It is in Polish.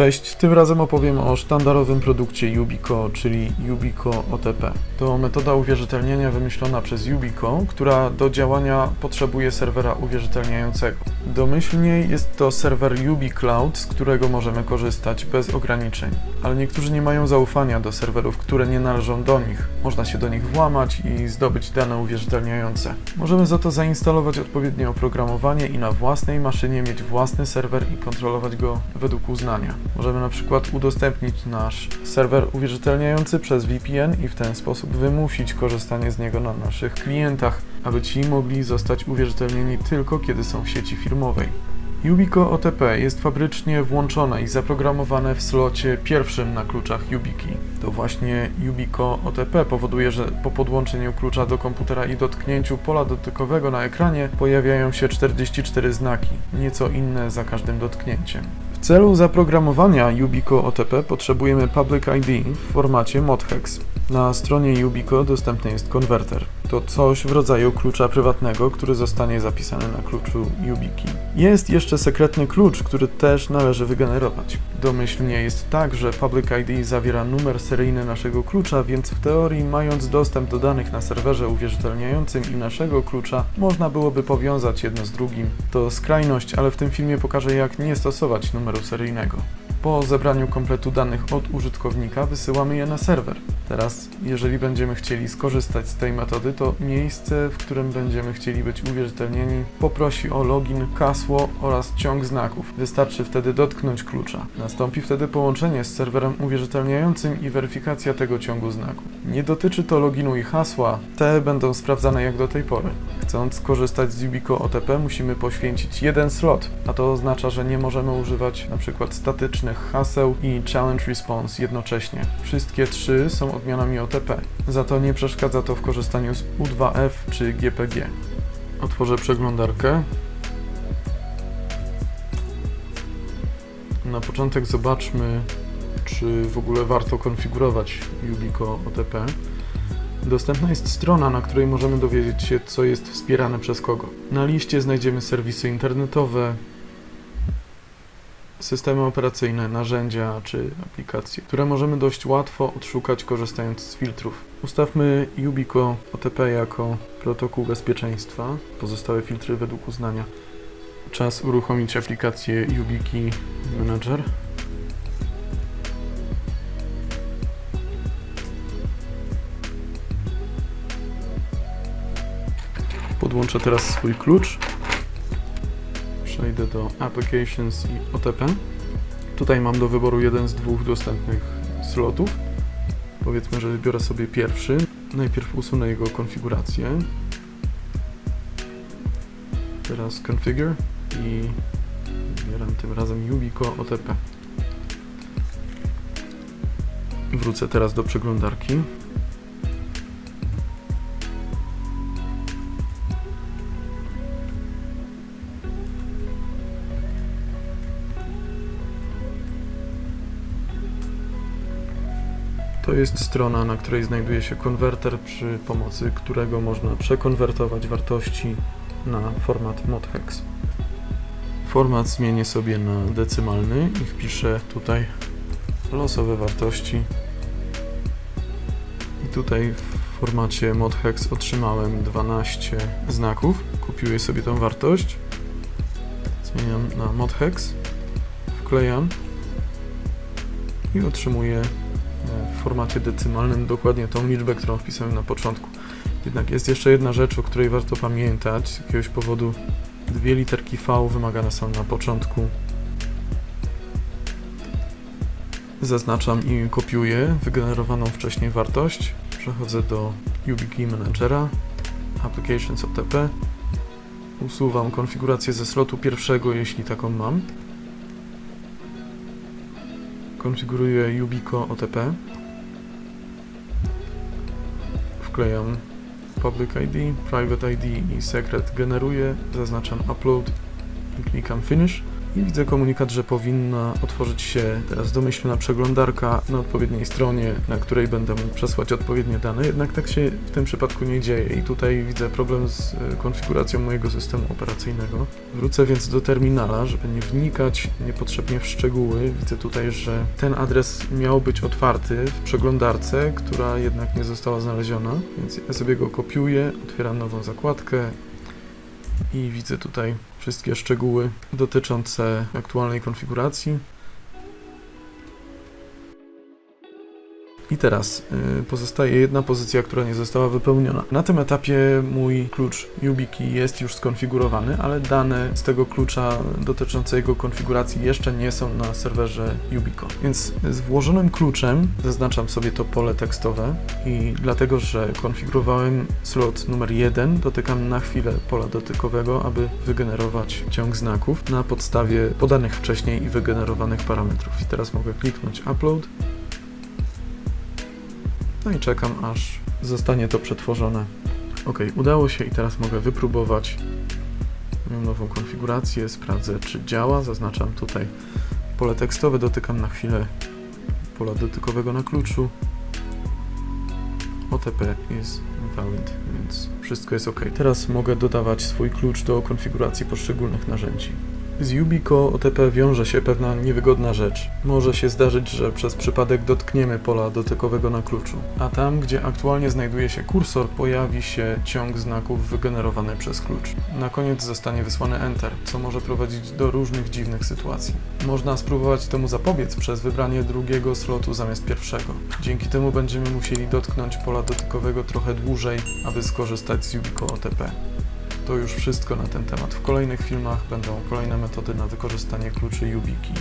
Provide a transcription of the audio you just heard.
Cześć, tym razem opowiem o sztandarowym produkcie Yubico, czyli Yubico OTP. To metoda uwierzytelnienia wymyślona przez Yubico, która do działania potrzebuje serwera uwierzytelniającego. Domyślnie jest to serwer YubiCloud, z którego możemy korzystać bez ograniczeń. Ale niektórzy nie mają zaufania do serwerów, które nie należą do nich. Można się do nich włamać i zdobyć dane uwierzytelniające. Możemy za to zainstalować odpowiednie oprogramowanie i na własnej maszynie mieć własny serwer i kontrolować go według uznania. Możemy na przykład udostępnić nasz serwer uwierzytelniający przez VPN i w ten sposób wymusić korzystanie z niego na naszych klientach, aby ci mogli zostać uwierzytelnieni tylko kiedy są w sieci firmowej. Yubico OTP jest fabrycznie włączone i zaprogramowane w slocie pierwszym na kluczach YubiKey. To właśnie Yubico OTP powoduje, że po podłączeniu klucza do komputera i dotknięciu pola dotykowego na ekranie pojawiają się 44 znaki, nieco inne za każdym dotknięciem. W celu zaprogramowania Yubico OTP potrzebujemy Public ID w formacie modhex. Na stronie Yubico dostępny jest konwerter. To coś w rodzaju klucza prywatnego, który zostanie zapisany na kluczu YubiKey. Jest jeszcze sekretny klucz, który też należy wygenerować. Domyślnie jest tak, że Public ID zawiera numer seryjny naszego klucza, więc w teorii mając dostęp do danych na serwerze uwierzytelniającym i naszego klucza, można byłoby powiązać jedno z drugim. To skrajność, ale w tym filmie pokażę jak nie stosować numeru seryjnego. Po zebraniu kompletu danych od użytkownika wysyłamy je na serwer. Teraz, jeżeli będziemy chcieli skorzystać z tej metody, to miejsce, w którym będziemy chcieli być uwierzytelnieni, poprosi o login, hasło oraz ciąg znaków. Wystarczy wtedy dotknąć klucza. Nastąpi wtedy połączenie z serwerem uwierzytelniającym i weryfikacja tego ciągu znaków. Nie dotyczy to loginu i hasła, te będą sprawdzane jak do tej pory. Chcąc skorzystać z Yubico OTP musimy poświęcić jeden slot, a to oznacza, że nie możemy używać np. statycznych haseł i challenge response jednocześnie. Wszystkie trzy są odmianami OTP. Za to nie przeszkadza to w korzystaniu z U2F czy GPG. Otworzę przeglądarkę. Na początek zobaczmy, czy w ogóle warto konfigurować Yubico OTP. Dostępna jest strona, na której możemy dowiedzieć się, co jest wspierane przez kogo. Na liście znajdziemy serwisy internetowe, systemy operacyjne, narzędzia czy aplikacje, które możemy dość łatwo odszukać korzystając z filtrów. Ustawmy Yubico OTP jako protokół bezpieczeństwa, pozostałe filtry według uznania. Czas uruchomić aplikację YubiKey Manager. Podłączę teraz swój klucz. Przejdę do Applications i OTP. Tutaj mam do wyboru jeden z dwóch dostępnych slotów. Powiedzmy, że wybiorę sobie pierwszy. Najpierw usunę jego konfigurację. Teraz Configure i wybieram tym razem Yubico OTP. Wrócę teraz do przeglądarki. To jest strona, na której znajduje się konwerter, przy pomocy którego można przekonwertować wartości na format modhex. Format zmienię sobie na decymalny i wpiszę tutaj losowe wartości. I tutaj w formacie modhex otrzymałem 12 znaków. Kopiuję sobie tą wartość, zmieniam na modhex, wklejam i otrzymuję formacie decymalnym dokładnie tą liczbę, którą wpisałem na początku. Jednak jest jeszcze jedna rzecz, o której warto pamiętać. Z jakiegoś powodu dwie literki V wymagane są na początku. Zaznaczam i kopiuję wygenerowaną wcześniej wartość. Przechodzę do YubiKey Managera, Applications OTP. Usuwam konfigurację ze slotu pierwszego, jeśli taką mam konfiguruję Yubico OTP. Wklejam Public ID, Private ID i Secret generuję, zaznaczam Upload i klikam Finish. I widzę komunikat, że powinna otworzyć się teraz domyślna przeglądarka na odpowiedniej stronie, na której będę mógł przesłać odpowiednie dane, jednak tak się w tym przypadku nie dzieje i tutaj widzę problem z e, konfiguracją mojego systemu operacyjnego. Wrócę więc do terminala, żeby nie wnikać niepotrzebnie w szczegóły. Widzę tutaj, że ten adres miał być otwarty w przeglądarce, która jednak nie została znaleziona, więc ja sobie go kopiuję, otwieram nową zakładkę i widzę tutaj wszystkie szczegóły dotyczące aktualnej konfiguracji. I teraz y, pozostaje jedna pozycja, która nie została wypełniona. Na tym etapie mój klucz YubiKey jest już skonfigurowany, ale dane z tego klucza dotyczące jego konfiguracji jeszcze nie są na serwerze Yubico. Więc z włożonym kluczem zaznaczam sobie to pole tekstowe i dlatego, że konfigurowałem slot numer 1, dotykam na chwilę pola dotykowego, aby wygenerować ciąg znaków na podstawie podanych wcześniej i wygenerowanych parametrów. I teraz mogę kliknąć upload. No i czekam, aż zostanie to przetworzone. Ok, udało się i teraz mogę wypróbować nową konfigurację. Sprawdzę, czy działa. Zaznaczam tutaj pole tekstowe, dotykam na chwilę pola dotykowego na kluczu. OTP is valid, więc wszystko jest ok. Teraz mogę dodawać swój klucz do konfiguracji poszczególnych narzędzi. Z Yubico OTP wiąże się pewna niewygodna rzecz. Może się zdarzyć, że przez przypadek dotkniemy pola dotykowego na kluczu, a tam, gdzie aktualnie znajduje się kursor, pojawi się ciąg znaków wygenerowany przez klucz. Na koniec zostanie wysłany Enter, co może prowadzić do różnych dziwnych sytuacji. Można spróbować temu zapobiec przez wybranie drugiego slotu zamiast pierwszego. Dzięki temu będziemy musieli dotknąć pola dotykowego trochę dłużej, aby skorzystać z Yubico OTP. To już wszystko na ten temat. W kolejnych filmach będą kolejne metody na wykorzystanie kluczy YubiKey.